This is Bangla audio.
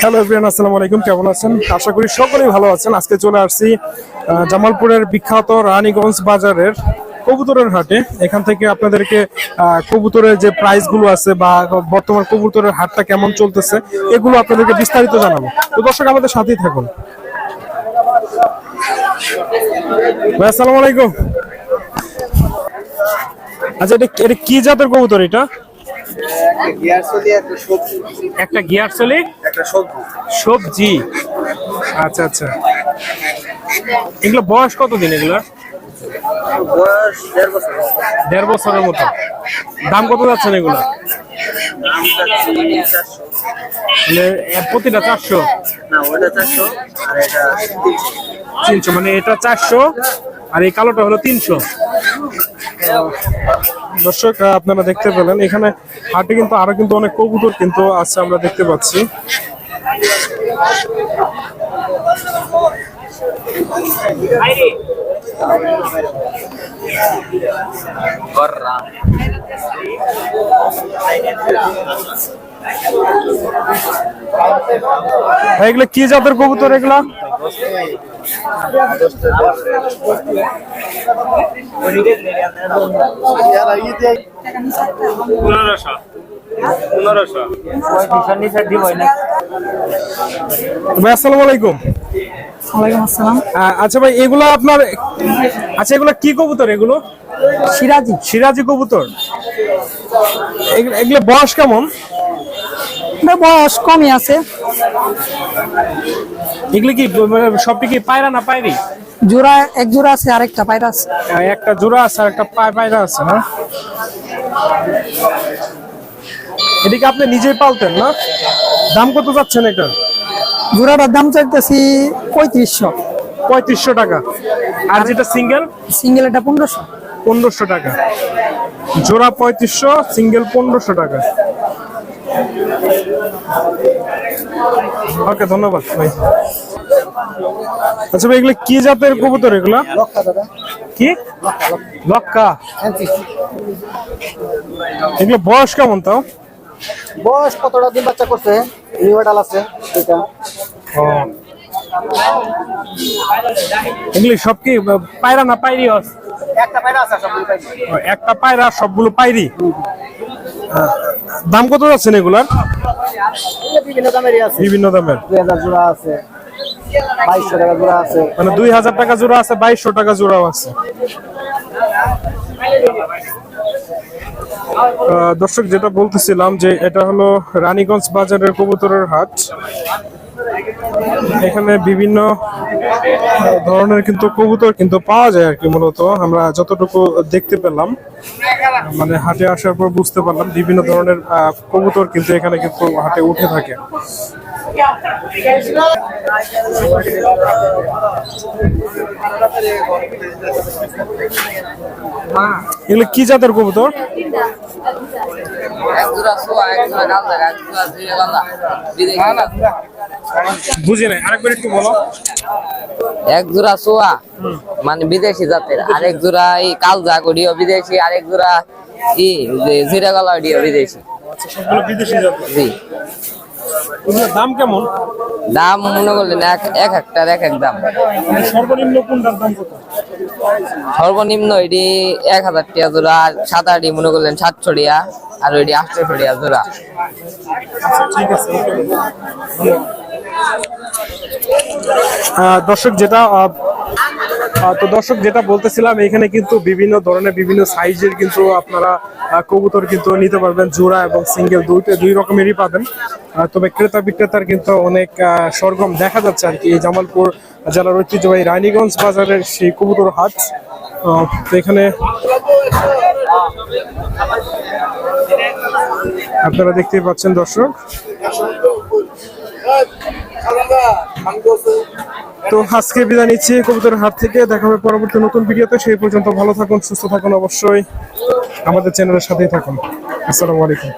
হ্যালো এভরিয়ান আসসালামু আলাইকুম, কেমন আছেন? আশা করি সকলেই ভালো আছেন। আজকে চলে আসছি জামালপুরের বিখ্যাত রানীগঞ্জ বাজারের কবুতরের হাটে। এখান থেকে আপনাদেরকে কবুতরের যে প্রাইসগুলো আছে বা বর্তমান কবুতরের হাটটা কেমন চলতেছে, এগুলো আপনাদেরকে বিস্তারিত জানাব। তো দর্শক, আমাদের সাথেই থাকুন। আসসালামু আলাইকুম। আচ্ছা এটা এটা কি জাতের কবুতর এটা? একটা গিয়ার চলে? সবজি। আচ্ছা আচ্ছা। এগুলো বয়স কতদিন এগুলো বয়স দেড় বছরের মতো। দাম কত যাচ্ছেন এগুলো? প্রতিটা চারশো? তিনশো মানে এটা চারশো, আর এই কালোটা হলো তিনশো। দর্শক আপনারা দেখতে পেলেন, এখানে হাটে কিন্তু আরও কিন্তু অনেক কবুতর কিন্তু আছে আমরা দেখতে পাচ্ছি। এগুলো কি জাতের কবুতর এগুলা? পনেরোশো। পনেরোশো। ভাই আসসালামু আলাইকুম। ওয়ালাইকুম আসসালাম। আহ, আচ্ছা ভাই এগুলো আপনার আচ্ছা এগুলো কি কবুতর এগুলো? সিরাজি। সিরাজি কবুতর। এগুলো- এগুলো বয়স কেমন? বয়স কমই আছে। এগুলো কি সবটি কি পায়রা না পায়রি? জোড়া এক জোড়া আছে আরেকটা পায়রা আছে। একটা জোড়া আছে আর একটা পায় পায়রা আছে না? এদিকে আপনি নিজেই পালতেন না? দাম কত যাচ্ছেন এটার? জোড়াটার দাম চাইতেছি পঁয়ত্রিশশো। পঁয়ত্রিশশো টাকা। আর যেটা সিঙ্গেল? সিঙ্গেল এটা পনেরোশো। পনেরোশো টাকা। জোড়া পঁয়ত্রিশশো সিঙ্গেল পনেরোশো টাকা। ওকে ধন্যবাদ ভাই। আচ্ছা ভাই এগুলো কি জাতের কবুতর এগুলা? কি? লক্কা এগুলো বয়স কেমন তাও? বয়স কতটা দিন বাচ্চা করছে? আছে এটা এগুলি সব কি পায়রা না পাইরি হস একটা পায়রা আছে একটা পায়রা সবগুলো পাইরি দাম কত যাচ্ছেন এগুলার? বিভিন্ন দামেরই আছে। বিভিন্ন দামের। জোড়া আছে বাইশশো টাকা জোড়া আছে। মানে দুই হাজার টাকা জোড়া আছে বাইশশো টাকা জোড়াও আছে। দর্শক যেটা বলতেছিলাম যে এটা হলো রানীগঞ্জ বাজারের কবুতরের হাট। এখানে বিভিন্ন ধরনের কিন্তু কবুতর কিন্তু পাওয়া যায় আর কি মূলত। আমরা যতটুকু দেখতে পেলাম মানে হাটে আসার পর বুঝতে পারলাম বিভিন্ন ধরনের কবুতর কিন্তু এখানে কিন্তু হাটে উঠে থাকে। এগুলো কি জাতের কবুতর? বুঝি নাই আরেকবার একটু বলো। এক জোড়া সোয়া মানে বিদেশি জাতের। আরেক জোড়া এই কালজা করিও বিদেশি আরেক জোড়া ই যে জিরা গলা বিদেশি। আচ্ছা সবগুলো বিদেশি জাতের জি। দাম কেমন? দাম মনে করলেন এক এক একটার এক এক দাম। মানে সর্বনিম্ন কোনটার দাম কত? সর্বনিম্ন এটি এক হাজার টিয়া জোড়া আর সাত আটি মনে করলেন সাতশো টাকা আর ওইটি আটশো টাকা জোড়া। ঠিক আছে দর্শক যেটা তো দর্শক যেটা বলতেছিলাম, এখানে কিন্তু বিভিন্ন ধরনের বিভিন্ন সাইজের কিন্তু আপনারা কবুতর কিন্তু নিতে পারবেন, জোড়া এবং সিঙ্গেল দুইটা, দুই রকমেরই পাবেন। তবে ক্রেতা বিক্রেতার কিন্তু অনেক সরগম দেখা যাচ্ছে আর কি এই জামালপুর জেলার ঐতিহ্যবাহী রানীগঞ্জ বাজারের সেই কবুতর হাট। তো এখানে আপনারা দেখতেই পাচ্ছেন দর্শক। তো আজকে বিদায় নিচ্ছি, কবুতরের হাট থেকে দেখা হবে পরবর্তী নতুন ভিডিওতে। সেই পর্যন্ত ভালো থাকুন, সুস্থ থাকুন অবশ্যই। আমাদের চ্যানেলের সাথেই থাকুন। আসসালামু আলাইকুম।